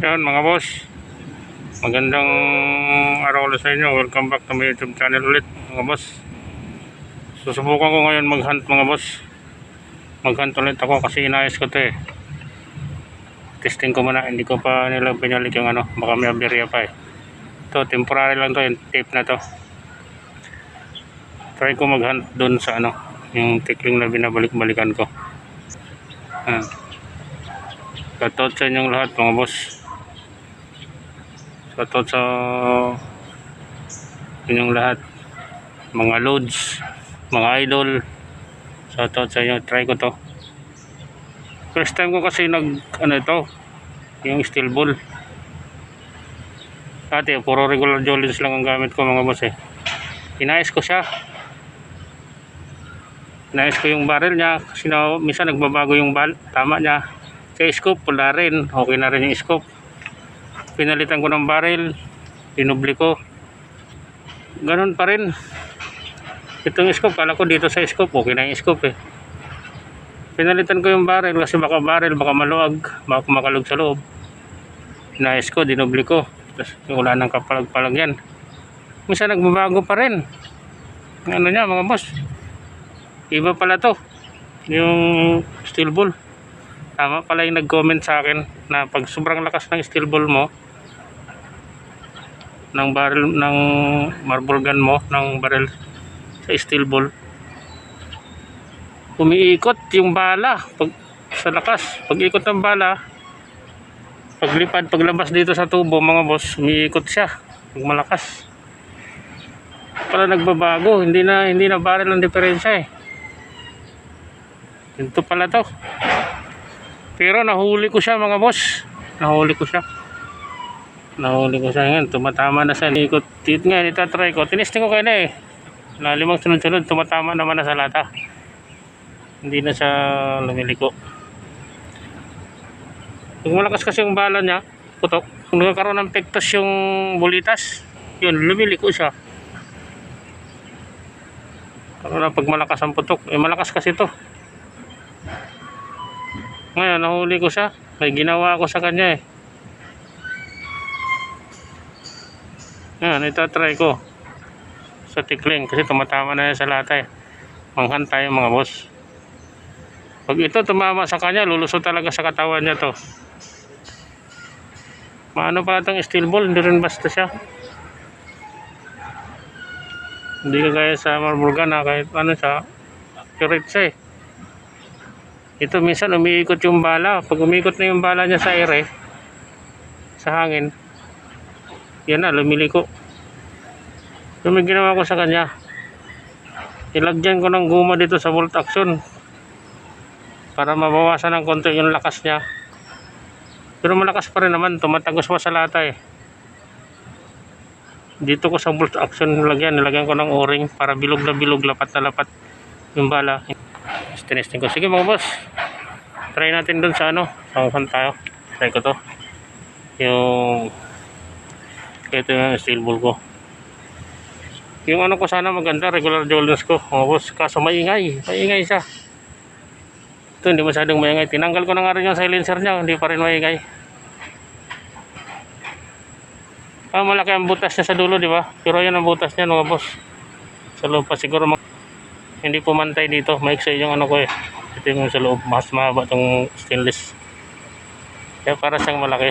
Yan mga boss. Magandang araw ulit sa inyo. Welcome back to my YouTube channel ulit mga boss. Susubukan ko ngayon mag-hunt mga boss. Mag-hunt ulit ako kasi inayos ko to eh. Testing ko muna. Hindi ko pa nila pinalik yung ano. Baka may aberya pa eh. Ito, temporary lang to. Yung tape na to. Try ko mag-hunt doon sa ano. Yung tikling na binabalik-balikan ko. Ah. Shoutout sa inyong lahat mga boss. Shoutout sa inyong lahat. Mga loads, mga idol. Shoutout sa inyo. Try ko to. First time ko kasi nag, ano ito, yung steel ball. Dati, puro regular Jolins lang ang gamit ko mga boss eh. Inayos ko siya. Inayos ko yung barrel niya kasi na, minsan nagbabago yung bal, tama niya. Sa scope, wala rin. Okay na rin yung scope. Pinalitan ko ng barrel. Pinubli ko. Ganun pa rin. Itong scope, kala ko dito sa scope. Okay na yung scope eh. Pinalitan ko yung barrel kasi baka barrel, baka maluwag. Baka makalog sa loob. Inayos ko, dinubli ko. Tapos wala nang kapalag-palag yan. Minsan nagbabago pa rin. Ano niya mga boss. Iba pala to. Yung steel ball tama pala yung nag-comment sa akin na pag sobrang lakas ng steel ball mo ng barrel ng marble gun mo ng barrel sa steel ball. Umiikot yung bala pag sa lakas. Pag ikot ng bala paglipad paglabas dito sa tubo mga boss umiikot siya. Pag malakas. Pala nagbabago. Hindi na hindi na barrel ang diferensya eh. Ito pala to. Pero nahuli ko siya mga boss. Nahuli ko siya. Nahuli ko siya ngayon. Tumatama na sa likot. Tit nga, itatry ko. Tinisting ko kayo na eh. Na limang sunod-sunod, tumatama naman na sa lata. Hindi na siya lumiliko. Pag malakas kasi yung bala niya, putok. Kung nagkakaroon ng pektos yung bulitas, yun, lumiliko siya. Pero na pag malakas ang putok, eh malakas kasi to. Ngayon, nahuli ko siya. May ginawa ako sa kanya eh. Ngayon, itatry ko. Sa tikling. Kasi tumatama na yan sa lata eh. Manghan tayo mga boss. Pag ito tumama sa kanya, lulusot talaga sa katawan niya to. Maano pa itong steel ball, hindi rin basta siya. Hindi ka gaya sa marble gun na kahit ano siya, accurate siya eh. Ito minsan umiikot yung bala. Pag umikot na yung bala niya sa ere, sa hangin, yan na, lumiliko. Yung may ginawa ko sa kanya, ilagyan ko ng guma dito sa bolt action para mabawasan ng konti yung lakas niya. Pero malakas pa rin naman, tumatagos pa sa lata eh. Dito ko sa bolt action nilagyan, nilagyan ko ng o-ring para bilog na bilog, lapat na lapat yung bala. Tinesting ko. Sige mga boss. Try natin dun sa ano. Saan tayo. Try ko to. Yung ito yung steel ball ko. Yung ano ko sana maganda. Regular Jordans ko. Boss. Kaso maingay. Maingay siya. Ito hindi masyadong maingay. Tinanggal ko na nga rin yung silencer niya. Hindi pa rin maingay. Ah, malaki ang butas niya sa dulo, di ba? Pero yan ang butas niya, mga boss. Sa loob pa siguro hindi pumantay dito maiksi yung ano ko eh ito yung sa loob mas mahaba tong stainless kaya para siyang malaki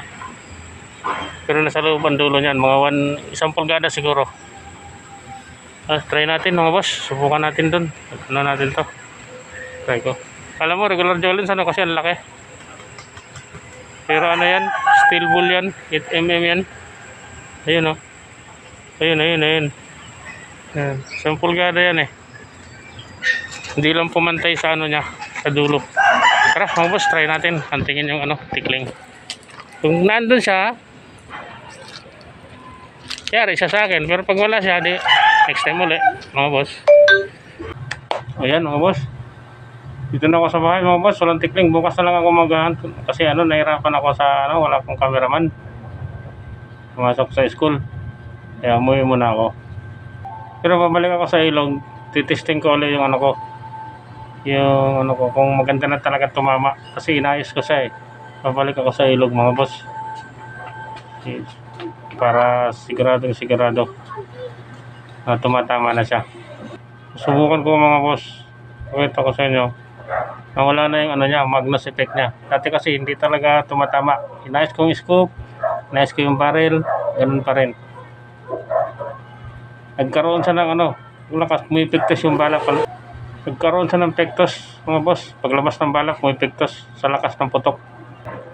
pero nasa loob ang dulo niyan mga one, isang pulgada siguro. Ah, try natin mga boss. Subukan natin dun. Ano natin to? Try ko. Alam mo regular Jolens ano kasi ang laki. Pero ano yan? Steel bull yan. 8mm yan. Ayun o oh. ayun ayun ayun. Ayan. isang pulgada yan eh. Hindi lang pumantay sa ano niya sa dulo. Tara mga boss try natin. Hantingin yung ano tikling. Kung nandun siya yari siya sa akin pero pag wala siya di next time ulit mga boss. Ayan mga boss. Dito na ako sa bahay mga boss. Walang tikling. Bukas na lang ako maghahan kasi ano nahirapan ako sa ano wala akong cameraman. Pumasok sa school. Kaya umuwi muna ako. Pero babalik ako sa ilog titesting ko ulit yung ano ko. Yung ano ko kung maganda na talaga tumama. Kasi inayos ko siya eh. Babalik ako sa ilog mga boss para siguradong sigurado na tumatama na siya. Subukan ko mga boss. Pakita ko sa inyo. Na wala na yung ano niya, magnus effect niya. Dati kasi hindi talaga tumatama. Inayos ko yung scope, inayos ko yung barrel, ganun pa rin. Nagkaroon siya ng ano, lakas, pumipigtas yung balak. Nagkaroon siya ng pektos, mga boss. Paglabas ng balak, pumipigtas sa lakas ng putok.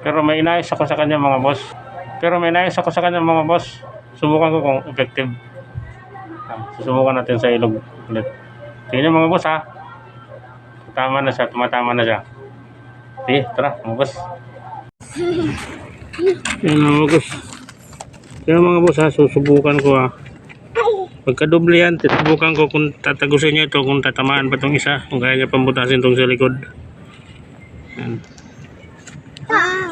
Pero may inayos ako sa kanya mga boss. Pero may inayos ako sa kanya mga boss. Subukan ko kung effective. Susubukan natin sa ilog ulit. Tingnan mga boss ha. Tama na siya, tumatama na siya. Sige, tara mga boss. Yan mga boss. Kaya mga boss ha, susubukan ko ha. Pagka-doble yan, susubukan ko kung tatagusin niya ito, kung tatamaan pa itong isa, kung kaya niya pambutasin itong sa likod. Yan.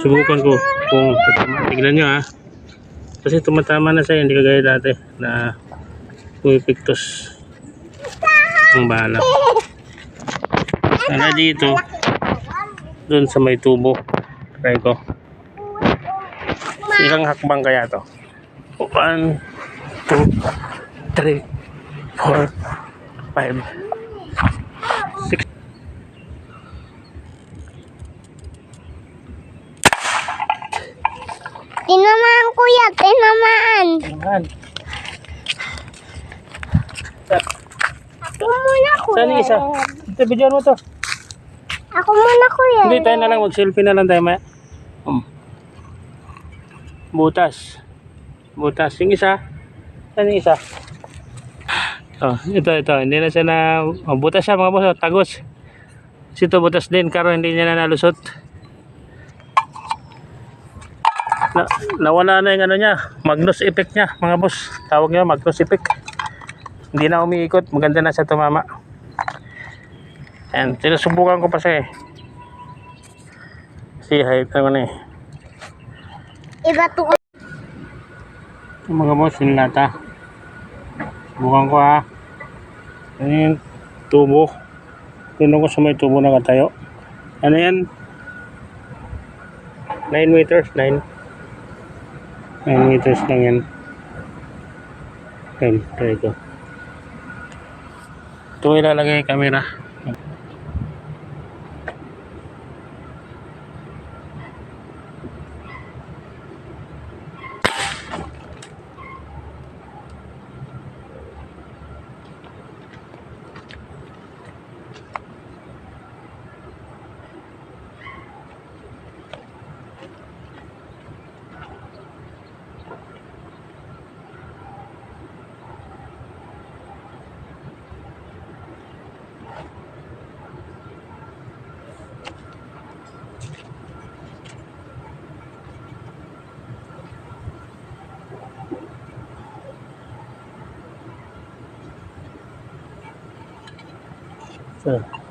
Subukan ko kung tignan nyo ha kasi tumatama na siya hindi kagaya dati na pumipiktos ang bala. Sana dito. Dun sa may tubo. Try ko. Ilang hakbang kaya to? 1 2 3 4 5 Tinamaan kuya, tinamaan. Ayan. Ako muna kuya. Saan isa? Ito, video mo to. Ako muna kuya. Hindi, tayo na lang. Mag-selfie na lang tayo maya. Um. Butas. Butas. Yung isa. Saan yung isa? Oh, ito, ito. Hindi na siya na... Oh, butas siya mga boss. oh, Tagos. Kasi ito butas din. Karo hindi niya na nalusot. Na, nawala na yung ano niya. Magnus effect niya mga boss. Tawag niya Magnus effect. Hindi na umiikot. Maganda na siya tumama. And sinusubukan ko pa siya eh. Si height naman eh. Iba to. Mga boss, yung lata. Subukan ko ha. Ano yung tubo. Tunan ko sa may tubo na katayo. Ano yan? 9 meters, 9. 9 meters lang yan. Yan, try ko. Ito ilalagay yung camera. Sure.